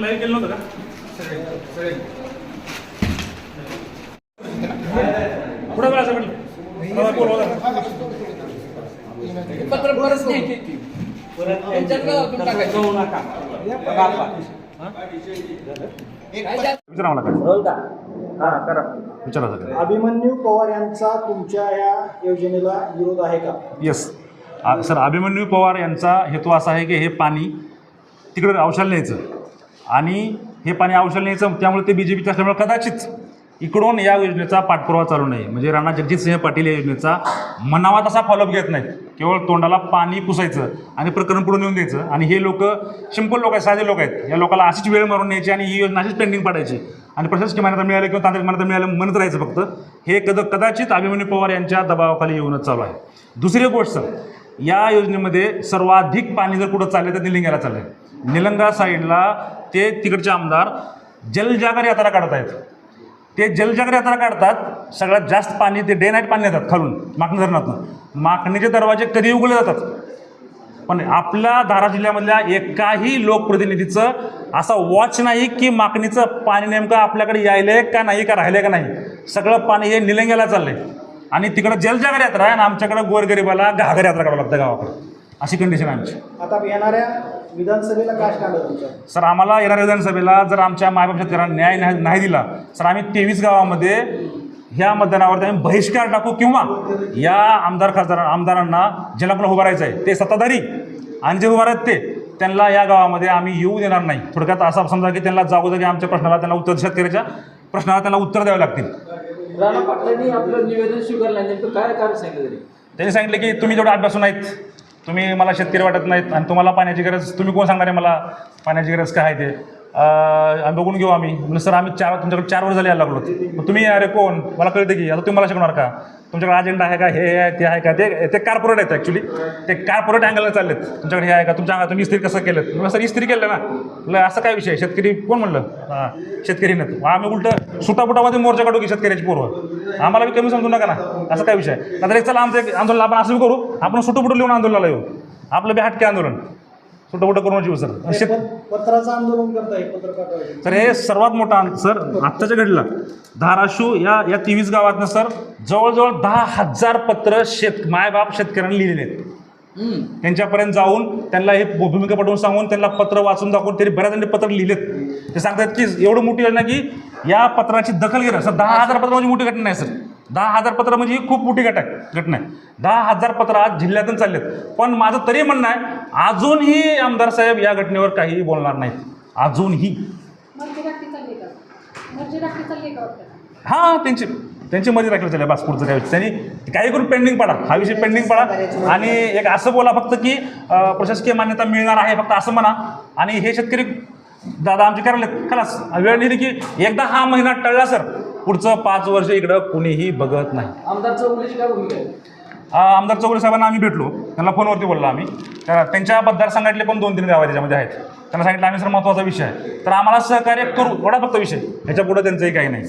Live केलं नव्हतं का? पुढे पत्र परत हां अभिमन्यू पवार यांचा तुमच्या या योजनेला विरोध आहे का? येस सर अभिमन्यू पवार यांचा हेतू असा आहे की हे पाणी तिकडे औषध न्यायचं. आणि हे पाणी औषध न्यायचं त्यामुळे ते बी जे पीचं असल्यामुळे कदाचित इकडून या योजनेचा पाठपुरावा चालू नाही. म्हणजे राणा जगजितसिंह पाटील या योजनेचा मनावा तसा फॉलोअप घेत नाहीत. केवळ तोंडाला पाणी पुसायचं आणि प्रकरण पुढे नेऊन द्यायचं. आणि हे लोक सिंपल लोक आहेत साधे लोक आहेत. या लोकांना अशीच वेळ मारून न्यायची आणि ही योजना अशीच पेंडिंग पाडायची. आणि प्रशासकीय मान्यता मिळाली किंवा तांत्रिक मान्यता मिळालं म्हणत राहायचं फक्त. हे कद कदाचित अभिमन्यू पवार यांच्या दबावाखाली येऊनच चालू आहे. दुसरी गोष्ट सर या योजनेमध्ये सर्वाधिक पाणी जर कुठं चाललं तर निलंग्याला चाललं आहे निलंगा साईडला ते तिकडचे आमदार जलजागर यात्रा काढत आहेत. ते जलजागर यात्रा काढतात सगळ्यात जास्त पाणी ते डे नाईट पाणी येतात खालून माकणी धरणातून. माकणीचे दरवाजे कधी उघडले जातात. पण आपल्या धारा जिल्ह्यामधल्या एकाही लोकप्रतिनिधीचं असा वॉच नाही की माकणीचं पाणी नेमकं आपल्याकडे यायलं आहे का नाही का राहिलं का नाही. सगळं पाणी हे निलंग्याला चाललं आहे आणि तिकडं जलजागर यात्रा आहे आणि आमच्याकडं गोरगरिबाला घागर यात्रा काढावं लागतं गावाकडं. अशी कंडिशन आहे आमची. आता येणाऱ्या विधानसभेला काय स्टँड आहे तुमचा? सर आम्हाला येणाऱ्या विधानसभेला जर आमच्या मायबाप शेतकऱ्यांना न्याय नाही नाही दिला तर आम्ही तेवीस गावामध्ये ह्या मतदानावरती आम्ही बहिष्कार टाकू किंवा या आमदार खासदार आमदारांना ज्यांना पण उभारायचं आहे ते सत्ताधारी आणि जे उभा आहेत ते त्यांना या गावामध्ये आम्ही येऊ देणार नाही. थोडक्यात असं समजा की त्यांना जागोजागी आमच्या प्रश्नाला त्यांना उत्तर शेतकऱ्याच्या प्रश्नाला त्यांना उत्तर द्यावे लागतील. राणा पाटलांनी आपलं निवेदन स्वीकारलं नाही. नेमकं काय कारण सांगितलं तरी त्यांनी सांगितलं की तुम्ही जेवढे अभ्यासून नाहीत तुम्ही मला शेतकरी वाटत नाहीत आणि तुम्हाला पाण्याची गरज तुम्ही कोण सांगणार आहे मला पाण्याची गरज काय आहे ते आम्ही बघून घेऊ आम्ही. म्हणलं सर आम्ही चार तुमच्याकडे चार वर्ष झाले यायला लागलो. मग तुम्ही अरे कोण? मला कळतं की आता तुम्ही मला शिकवणार का? तुमच्याकडे अजेंडा आहे का? हे आहे ते आहे का? ते ते कार्पोरेट आहेत ॲक्च्युली ते कार्पोरेट अँगलला चाललेत. तुमच्याकडे हे आहे का? तुमच्या तुम्ही इस्त्री कसं केलं तुम्ही सर इस्त्री केलं ना. म्हटलं असं काय विषय? शेतकरी कोण म्हणलं? हां शेतकरी नाही आम्ही उलटं सुटापुटामध्ये मोर्चा काढू की शेतकऱ्याची पूर्व आम्हाला बी कमी समजू नका ना. असं काय विषय? आहे तर एक चला आमचं एक आंदोलन आपण असं करू आपण सुटुपुटू लिहून आंदोलनाला येऊ. आपलं बी हटके आंदोलन. सुटपुटं करून जीव सर? शेत पत्राचं आंदोलन करताय पत्र पाठवायचं तर हे सर्वात मोठा सर आत्ताच्या घडीला धाराशिव या या तेवीस गावातनं सर जवळजवळ दहा हजार पत्र शेत मायबाप शेतकऱ्यांनी लिहिलेले आहेत. त्यांच्यापर्यंत जाऊन त्यांना हे भूमिका पटवून सांगून त्यांना पत्र वाचून दाखवून त्यांनी बऱ्याच जणांनी पत्र लिहिलेत. ते सांगतात की एवढं मोठी योजना की या पत्राची दखल घेणं सर दहा हजार पत्र म्हणजे मोठी घटना नाही सर. दहा हजार पत्र म्हणजे ही खूप मोठी घट आहे घटना आहे. दहा हजार पत्र आज जिल्ह्यातून चाललेत. पण माझं तरी म्हणणं आहे अजूनही आमदार साहेब या घटनेवर काहीही बोलणार नाहीत. अजूनही. मर्जी मर्जी हां त्यांची त्यांची मध्ये राखली चालेल बस पुढचं काय त्यांनी काही करून पेंडिंग पडा. हा विषय पेंडिंग पडा. आणि एक असं बोला फक्त की प्रशासकीय मान्यता मिळणार आहे फक्त असं म्हणा. आणि हे शेतकरी दादा आमचे करायला खलास. वेळ नेली की एकदा हा महिना टळला सर. पुढचं पाच वर्ष इकडं कुणीही बघत नाही. आमदार चौगुलेची काय भूमिका आहे? आमदार चौगुले साहेबांना आम्ही भेटलो. त्यांना फोनवरती बोललो आम्ही. तर त्यांच्या मतदारसंघातले पण दोन तीन गाव त्याच्यामध्ये आहेत. त्यांना सांगितलं आम्ही सर महत्त्वाचा विषय आहे. तर आम्हाला सहकार्य करू एवढा फक्त विषय. ह्याच्या पुढं त्यांचंही काही नाही.